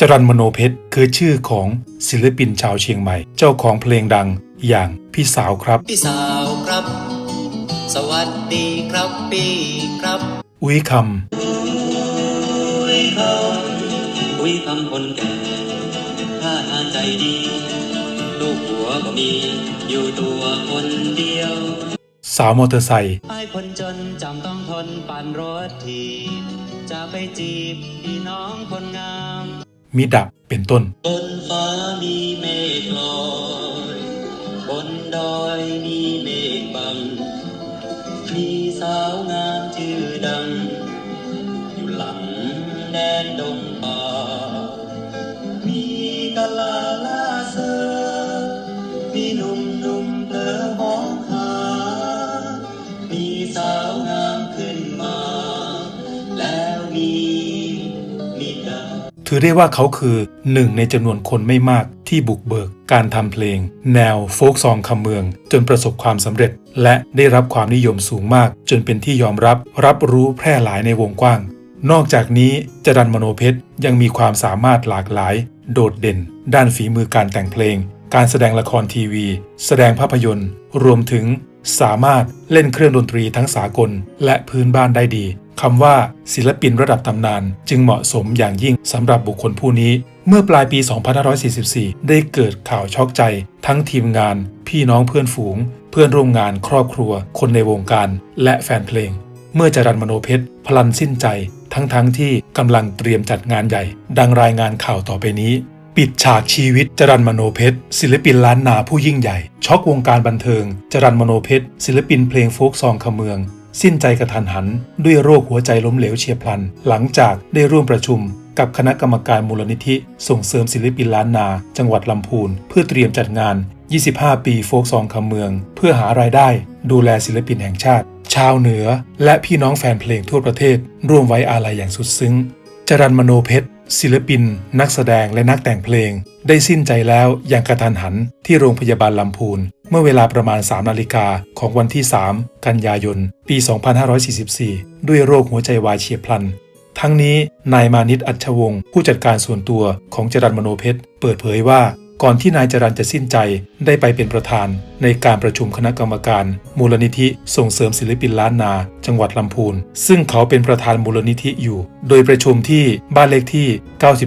จรันมโนเพชรคือชื่อของศิลปินชาวเชียงใหม่ เจ้าของเพลงดังอย่างพี่สาวครับ พี่สาวครับ สวัสดีครับพี่ครับ อุ้ยคอุ้ยคำอุ้ยคำคนแก่ท่าทางใจดี ลูกหัวก็มี อยู่ตัวคนเดียวำสาวมอเตอร์ไซค์ไอ้คนจนจำต้องทนปั่นรถทีบจะไปจีบพี่น้องคนงาม มิดับเป็นต้น บนฟ้ามีเมฆลอยบนดอยมีเมฆบัง มีสาวงามชื่อดัง อยู่หลังแดนดงป่า มีกะลาลาเซอมีหนุ่มหนุ่มเพลอหองหา มีสาวงามขึ้นมา แล้วมีาวถือได้ว่าเขาคือหนึ่งในจำนวนคนไม่มากที่บุกเบิก การทำเพลง แนวโฟกซองคำเมือง จนประสบความสำเร็จ และได้รับความนิยมสูงมาก จนเป็นที่ยอมรับ รับรู้แพร่หลายในวงกว้าง นอกจากนี้จรันมโนเพชรยังมีความสามารถหลากหลาย โดดเด่น ด้านฝีมือการแต่งเพลง การแสดงละครทีวี แสดงภาพยนตร์ รวมถึง สามารถเล่นเครื่องดนตรีทั้งสากลและพื้นบ้านได้ดีคำว่าศิลปินระดับตำนาน จึงเหมาะสมอย่างยิ่งสำหรับบุคคลผู้นี้ เมื่อปลายปี 2544 ได้เกิดข่าวช็อกใจ ทั้งทีมงาน พี่น้องเพื่อนฝูง เพื่อนร่วมงานครอบครัว คนในวงการ และแฟนเพลง เมื่อจรันมโนเพชรพลันสิ้นใจ ทั้งๆทที่กำลังเตรียมจัดงานใหญ่ ดังรายงานข่าวต่อไปนี้ ปิดฉากชีวิตจรันมโนเพชรศิลปินล้านนาผู้ยิ่งใหญ่ ช็อกวงการบันเทิง จรันมโนเพชรศิลปินเพลงโฟกซองคำเมือง สิ้นใจกระทันหัน ด้วยโรคหัวใจล้มเหลวเฉียบพลัน หลังจากได้ร่วมประชุม กับคณะกรรมการมูลนิธิส่งเสริมศิลปินล้านนา จังหวัดลำพูน เพื่อเตรียมจัดงาน 25 ปีโฟกซองคำเมือง เพื่อหารายได้ ดูแลศิลปินแห่งชาติ ชาวเหนือ และพี่น้องแฟนเพลงทั่วประเทศ ร่วมไว้อาลัยอย่างสุดซึ้งจรันมโนเพชร ศิลปิน นักแสดงและนักแต่งเพลง ได้สิ้นใจแล้วอย่างกระทันหันที่โรงพยาบาลลำพูน เมื่อเวลาประมาณ 3 นาฬิกาของวันที่ 3 กันยายน ปี 2544 ด้วยโรคหัวใจวายเฉียบพลัน ทั้งนี้นายมานิตอัชวงศ์ผู้จัดการส่วนตัวของจรันมโนเพชร เปิดเผยว่า ก่อนที่นายจรันจะสิ้นใจได้ไปเป็นประธาน ในการประชุมคณะกรรมการ มูลนิธิส่งเสริมศิลปินล้านนา จังหวัดลำพูน ซึ่งเขาเป็นประธานมูลนิธิอยู่ โดยประชุมที่บ้านเลขที่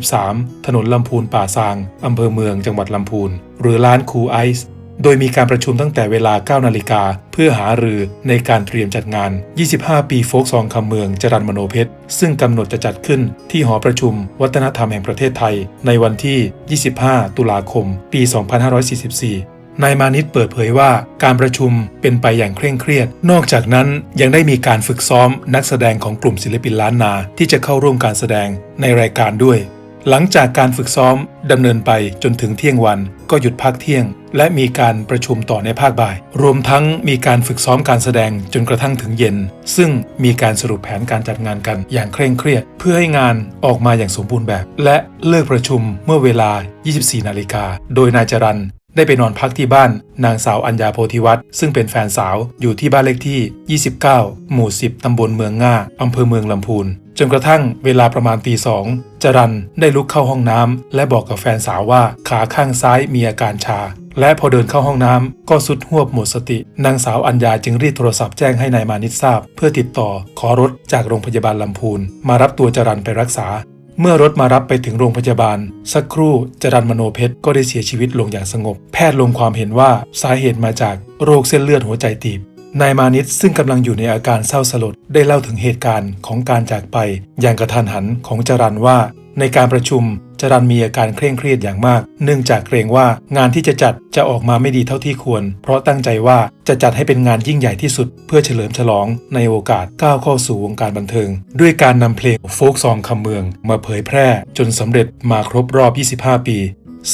93 ถนนลำพูนป่าซางอำเภอเมืองจังหวัดลำพูน หรือร้านคูไอซ์ โดยมีการประชุมตั้งแต่เวลา 9 นาฬิกา เพื่อหารือในการเตรียมจัดงาน 25 ปีโฟกซองคำเมืองจรันมโนเพชร ซึ่งกำหนดจะจัดขึ้นที่หอประชุม วัฒนธรรมแห่งประเทศไทย ในวันที่ 25 ตุลาคม ปี 2544นายมานิตเปิดเผยว่าการประชุมเป็นไปอย่างเคร่งเครียด นอกจากนั้นยังได้มีการฝึกซ้อมนักแสดงของกลุ่มศิลปินล้านนาที่จะเข้าร่วมการแสดงในรายการด้วย หลังจากการฝึกซ้อมดำเนินไปจนถึงเที่ยงวัน ก็หยุดพักเที่ยง และมีการประชุมต่อในภาคบ่าย รวมทั้งมีการฝึกซ้อมการแสดงจนกระทั่งถึงเย็น ซึ่งมีการสรุปแผนการจัดงานกันอย่างเคร่งเครียด เพื่อให้งานออกมาอย่างสมบูรณ์แบบ และเลิกประชุมเมื่อเวลา 24 นาฬิกาโดยนายจรันได้ไปนอนพักที่บ้านนางสาวอัญญาโพธิวัฒน์ซึ่งเป็นแฟนสาวอยู่ที่บ้านเลขที่ 29 หมู่ 10 ตำบลเมืองง่า อำเภอเมืองลำพูน จนกระทั่งเวลาประมาณตีสองจรันได้ลุกเข้าห้องน้ำและบอกกับแฟนสาวว่าขาข้างซ้ายมีอาการชา และพอเดินเข้าห้องน้ำก็สุดหวบหมดสติ นางสาวอัญญาจึงรีบโทรศัพท์แจ้งให้นายมานิดทราบ เพื่อติดต่อขอรถจากโรงพยาบาลลำพูน มารับตัวจรันไปรักษา เมื่อรถมารับไปถึงโรงพยาบาล สักครู่จรันมโนเพชรก็ได้เสียชีวิตลงอย่างสงบ แพทย์ลงความเห็นว่าสาเหตุมาจากโรคเส้นเลือดหัวใจตีบ นายมานิตซึ่งกำลังอยู่ในอาการเศร้าสลดได้เล่าถึงเหตุการณ์ของการจากไป อย่างกระทันหันของจรันว่า ในการประชุมจรันมีอาการเคร่งเครียดอย่างมาก เนื่องจากเกรงว่างานที่จะจัดจะออกมาไม่ดีเท่าที่ควร เพราะตั้งใจว่าจะจัดให้เป็นงานยิ่งใหญ่ที่สุด เพื่อเฉลิมฉลองในโอกาสก้าวเข้าสู่วงการบันเทิง ด้วยการนำเพลงโฟกซองคำเมือง มาเผยแพร่จนสำเร็จมาครบรอบ 25 ปี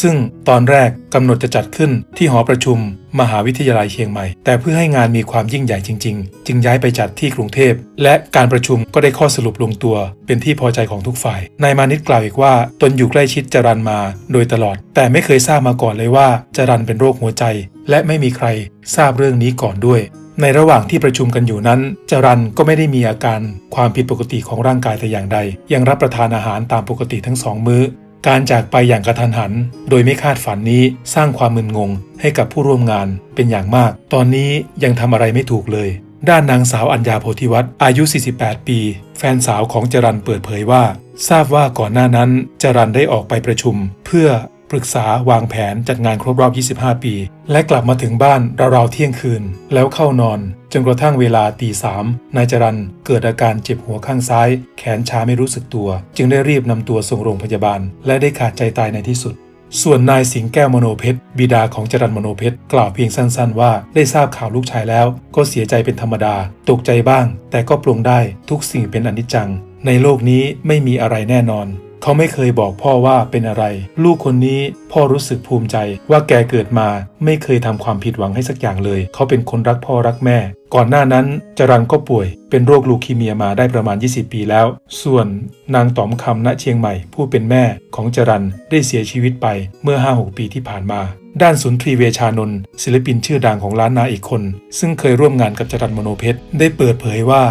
ซึ่งตอนแรกกำหนดจะจัดขึ้นที่หอประชุม มหาวิทยาลัยเชียงใหม่ แต่เพื่อให้งานมีความยิ่งใหญ่จริง ๆ จึงย้ายไปจัดที่กรุงเทพ และการประชุมก็ได้ข้อสรุปลงตัว เป็นที่พอใจของทุกฝ่าย นายมานิตกล่าวอีกว่า ตนอยู่ใกล้ชิดจรันมาโดยตลอด แต่ไม่เคยทราบมาก่อนเลยว่าจรันเป็นโรคหัวใจ และไม่มีใครทราบเรื่องนี้ก่อนด้วยในระหว่างที่ประชุมกันอยู่นั้น จรันก็ไม่ได้มีอาการความผิดปกติของร่างกายแต่อย่างใด ยังรับประทานอาหารตามปกติทั้งสองมื้อ การจากไปอย่างกระทันหัน โดยไม่คาดฝันนี้สร้างความมึนงงให้กับผู้ร่วมงานเป็นอย่างมาก ตอนนี้ยังทำอะไรไม่ถูกเลย ด้านนางสาวอัญญาโพธิวัตรอายุ 48 ปี แฟนสาวของจรันเปิดเผยว่า ทราบว่าก่อนหน้านั้นจรันได้ออกไปประชุม เพื่อ ปรึกษาวางแผนจัดงานครบรอบ 25 ปี และกลับมาถึงบ้านราวๆเที่ยงคืน แล้วเข้านอน จนกระทั่งเวลาตีสามนายจรันเกิดอาการเจ็บหัวข้างซ้าย แขนชาไม่รู้สึกตัว จึงได้รีบนำตัวส่งโรงพยาบาล และได้ขาดใจตายในที่สุดส่วนนายสิงแก้วมโนเพชรบิดาของจรันมโนเพชรกล่าวเพียงสั้นๆว่าได้ทราบข่าวลูกชายแล้ว ก็เสียใจเป็นธรรมดา ตกใจบ้าง แต่ก็ปลงได้ทุกสิ่งเป็นอนิจจัง ในโลกนี้ไม่มีอะไรแน่นอน เขาไม่เคยบอกพ่อว่าเป็นอะไร ลูกคนนี้พ่อรู้สึกภูมิใจว่าแกเกิดมาไม่เคยทำความผิดหวังให้สักอย่างเลย เขาเป็นคนรักพ่อรักแม่ ก่อนหน้านั้นจรันก็ป่วย เป็นโรคลูคีเมียมาได้ประมาณ 20 ปีแล้ว ส่วนนางต๋อมคำณเชียงใหม่ ผู้เป็นแม่ของจรันได้เสียชีวิตไปเมื่อ 5-6 ปีที่ผ่านมาด้านสุนทรีเวชานนท์ศิลปินชื่อดังของล้านนาอีกคน ซึ่งเคยร่วมงานกับจรันมโนเพชร ได้เปิดเผยว่า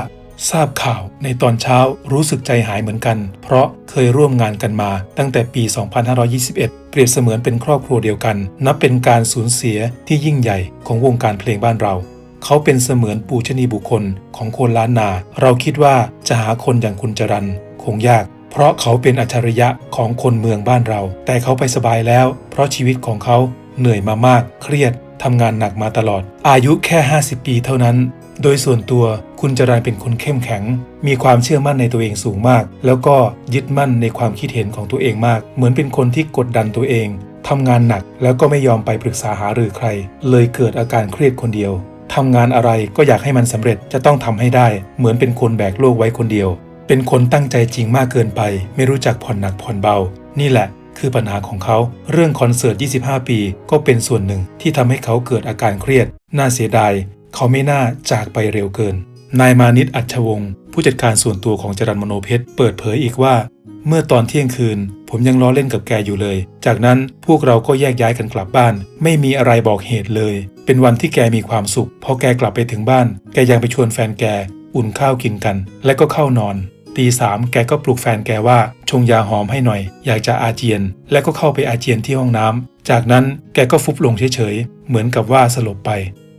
ทราบข่าวในตอนเช้ารู้สึกใจหายเหมือนกัน เพราะเคยร่วมงานกันมาตั้งแต่ปี 2521 เปรียบเสมือนเป็นครอบครัวเดียวกัน นับเป็นการสูญเสียที่ยิ่งใหญ่ของวงการเพลงบ้านเรา เขาเป็นเสมือนปูชนีบุคคลของคนล้านนา เราคิดว่าจะหาคนอย่างคุณจรันคงยาก เพราะเขาเป็นอัจฉริยะของคนเมืองบ้านเรา แต่เขาไปสบายแล้ว เพราะชีวิตของเขาเหนื่อยมามากเครียดทำงานหนักมาตลอด อายุแค่ 50 ปีเท่านั้น โดยส่วนตัวคุณจรันเป็นคนเข้มแข็ง มีความเชื่อมั่นในตัวเองสูงมาก แล้วก็ยึดมั่นในความคิดเห็นของตัวเองมาก เหมือนเป็นคนที่กดดันตัวเองทำงานหนักแล้วก็ไม่ยอมไปปรึกษาหารือใคร เลยเกิดอาการเครียดคนเดียวทำงานอะไรก็อยากให้มันสำเร็จจะต้องทำให้ได้ เหมือนเป็นคนแบกโลกไว้คนเดียว เป็นคนตั้งใจจริงมากเกินไป ไม่รู้จักผ่อนหนักผ่อนเบา นี่แหละ คือปัญหาของเขา เรื่องคอนเสิร์ต 25 ปี ก็เป็นส่วนหนึ่งที่ทำให้เขาเกิดอาการเครียด น่าเสียดาย เขาไม่น่าจากไปเร็วเกิน นายมานิตอัชวงศ์ผู้จัดการส่วนตัวของจรันมโนเพชรเปิดเผยอีกว่า เมื่อตอนเที่ยงคืน ผมยังล้อเล่นกับแกอยู่เลย จากนั้นพวกเราก็แยกย้ายกันกลับบ้าน ไม่มีอะไรบอกเหตุเลย เป็นวันที่แกมีความสุข พอแกกลับไปถึงบ้าน แกยังไปชวนแฟนแก อุ่นข้าวกินกัน และก็เข้านอนตีสามแกก็ปลุกแฟนแกว่าชงยาหอมให้หน่อย อยากจะอาเจียน และก็เข้าไปอาเจียนที่ห้องน้ำจากนั้นแกก็ฟุบลงเฉยๆ เหมือนกับว่าสลบไป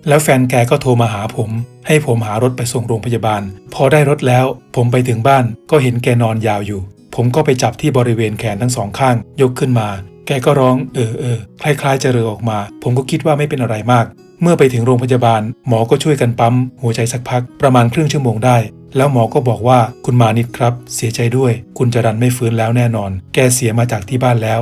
แล้วแฟนแกก็โทรมาหาผม ให้ผมหารถไปส่งโรงพยาบาล พอได้รถแล้ว ผมไปถึงบ้านก็เห็นแกนอนยาวอยู่ ผมก็ไปจับที่บริเวณแขนทั้งสองข้าง ยกขึ้นมา แกก็ร้องเออเออคล้ายๆจะเรอออกมา ผมก็คิดว่าไม่เป็นอะไรมาก เมื่อไปถึงโรงพยาบาล หมอก็ช่วยกันปั๊มหัวใจสักพักประมาณครึ่งชั่วโมงได้ แล้วหมอก็บอกว่าคุณมานิดครับ เสียใจด้วย คุณจรันไม่ฟื้นแล้วแน่นอน แกเสียมาจากที่บ้านแล้ว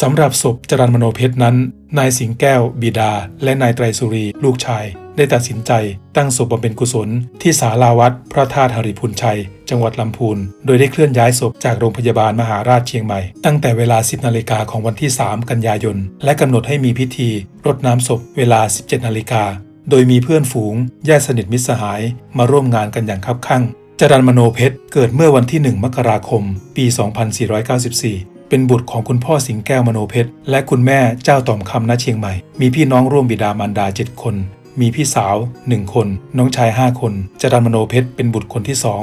สำหรับศพจรันมโนเพชรนั้น นายสิงแก้ว บิดา และนายไตรสุรี ลูกชาย ได้ตัดสินใจตั้งศพบำเพ็ญกุศล ที่ศาลาวัดพระธาตุหริพุนชัย จังหวัดลำพูน โดยได้เคลื่อนย้ายศพจากโรงพยาบาลมหาราชเชียงใหม่ ตั้งแต่เวลา 10 นาฬิกาของวันที่ 3 กันยายน และกำหนดให้มีพิธีรดน้ำศพเวลา 17 นาฬิกา โดยมีเพื่อนฝูงญาติสนิทมิตรสหาย มาร่วมงานกันอย่างคับคั่งจรันมโนเพชรเกิดเมื่อวันที่ 1 มกราคม ปี 2494 เป็นบุตรของคุณพ่อสิงแก้วมโนเพชร และคุณแม่เจ้าต่อมคำณเชียงใหม่ มีพี่น้องร่วมบิดามารดาเจ็ดคน มีพี่สาว 1 คน น้องชาย 5 คนจรันมโนเพชรเป็นบุตรคนที่สอง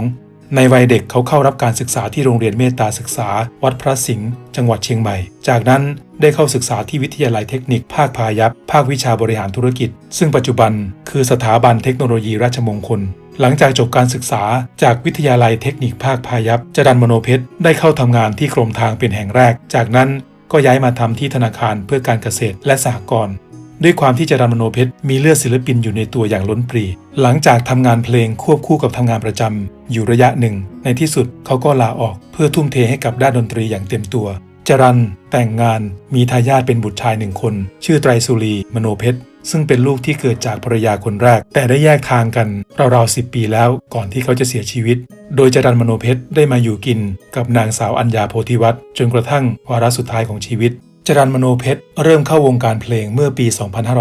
ในวัยเด็กเขาเข้ารับการศึกษาที่โรงเรียนเมตตาศึกษา วัดพระสิงห์จังหวัดเชียงใหม่ จากนั้นได้เข้าศึกษาที่วิทยาลัยเทคนิค ภาคพายัพภาควิชาบริหารธุรกิจ ซึ่งปัจจุบันคือสถาบันเทคโนโลยีราชมงคล หลังจากจบการศึกษาจากวิทยาลัยเทคนิคภาคพายัพจรันมโนเพชรได้เข้าทำงานที่กรมทางเป็นแห่งแรก จากนั้นก็ย้ายมาทำที่ธนาคารเพื่อการเกษตรและสหกรณ์ ด้วยความที่จรันมโนเพชรมีเลือดศิลปินอยู่ในตัวอย่างล้นปรี หลังจากทำงานเพลงควบคู่กับทำงานประจำอยู่ระยะหนึ่ง ในที่สุดเขาก็ลาออกเพื่อทุ่มเทให้กับด้านดนตรีอย่างเต็มตัว จรันแต่งงานมีทายาทเป็นบุตรชายหนึ่งคน ชื่อไตรสุรี มโนเพชรซึ่งเป็นลูกที่เกิดจากภรรยาคนแรก แต่ได้แยกทางกันราวๆสิปีแล้วก่อนที่เขาจะเสียชีวิต โดยจรันมโนเพชรได้มาอยู่กินกับนางสาวอัญญาโพธิวัฒน์จนกระทั่งวาระสุดท้ายของชีวิต จรันมโนเพชรเริ่มเข้าวงการเพลงเมื่อปี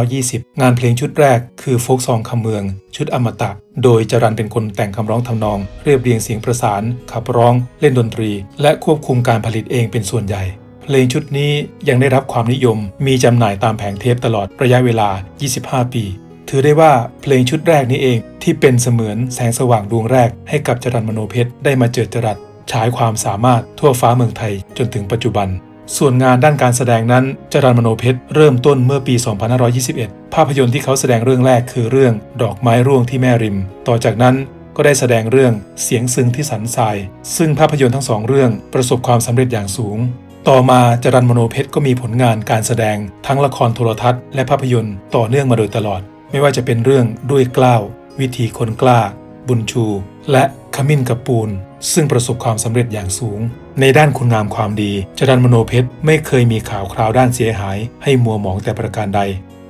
2520 งานเพลงชุดแรกคือโฟกซองคำเมือง ชุดอมตะ โดยจรันเป็นคนแต่งคำร้องทำนอง เรียบเรียงเสียงประสาน ขับร้อง เล่นดนตรี และควบคุมการผลิตเองเป็นส่วนใหญ่ เพลงชุดนี้ยังได้รับความนิยม มีจำหน่ายตามแผงเทปตลอดระยะเวลา 25 ปี ถือได้ว่าเพลงชุดแรกนี้เองที่เป็นเสมือนแสงสว่างดวงแรก ให้กับจรันมโนเพชรได้มาเจิดจรัสฉายความสามารถทั่วฟ้าเมืองไทยจนถึงปัจจุบัน ส่วนงานด้านการแสดงนั้นจรันมโนเพชรเริ่มต้นเมื่อปี 2521 ภาพยนตร์ที่เขาแสดงเรื่องแรกคือเรื่องดอกไม้ร่วงที่แม่ริม ต่อจากนั้นก็ได้แสดงเรื่องเสียงซึ้งที่สันทราย ซึ่งภาพยนตร์ทั้งสองเรื่องประสบความสำเร็จอย่างสูง ต่อมาจรันมโนเพชรก็มีผลงานการแสดงทั้งละครโทรทัศน์และภาพยนตร์ต่อเนื่องมาโดยตลอด ไม่ว่าจะเป็นเรื่องด้วยกล้าว วิธีคนกล้า บุญชู และขมิ้นกับปูน ซึ่งประสบความสำเร็จอย่างสูง ในด้านคุณงามความดีจรันมโนเพชรไม่เคยมีข่าวคราวด้านเสียหาย ให้มัวหมองแต่ประการใด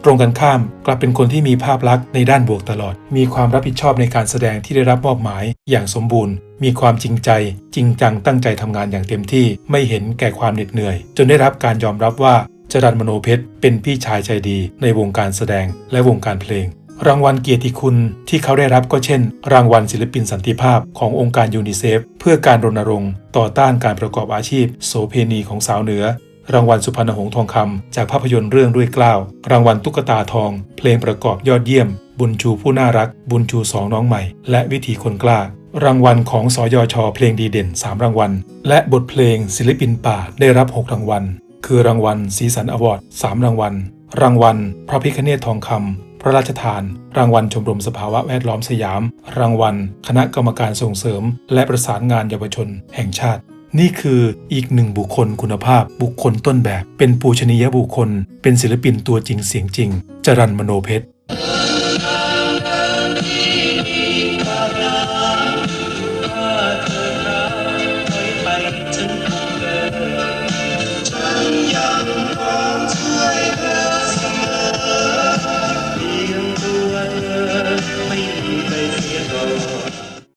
ตรงกันข้ามกลับเป็นคนที่มีภาพลักษณ์ในด้านบวกตลอด มีความรับผิดชอบในการแสดงที่ได้รับมอบหมาย อย่างสมบูรณ์ มีความจริงใจ จริงจังตั้งใจทำงานอย่างเต็มที่ไม่เห็นแก่ความเหน็ดเหนื่อย จนได้รับการยอมรับว่าจรันมโนเพชรเป็นพี่ชายใจดีในวงการแสดงและวงการเพลง รางวัลเกียรติคุณที่เขาได้รับก็เช่น รางวัลศิลปินสันติภาพขององค์การยูนิเซฟ เพื่อการรณรงค์ ต่อต้านการประกอบอาชีพ โสเพณีของสาวเหนือ รางวัลสุพรรณหงส์ทองคำจากภาพยนตร์เรื่องด้วยกล้าว รางวัลตุ๊กตาทอง เพลงประกอบยอดเยี่ยม บุญชูผู้น่ารัก บุญชูสองน้องใหม่ และวิธีคนกล้า รางวัลของสยอชอเพลงดีเด่น 3 รางวัล และบทเพลงศิลปินป่าได้รับ 6 รางวัล คือรางวัลสีสันอวอร์ด3รางวัลรางวัล พระพิคเนตทองคำ ระราชทาน รางวัลชมรมสภาวะแวดล้อมสยาม รางวัล คณะกรรมการส่งเสริม และประสานงานเยาวชน แห่งชาติ นี่คืออีกหนึ่งบุคคลคุณภาพ บุคคลต้นแบบ เป็นปูชนียบุคคล เป็นศิลปินตัวจริงเสียงจริง จรันมโนเพชร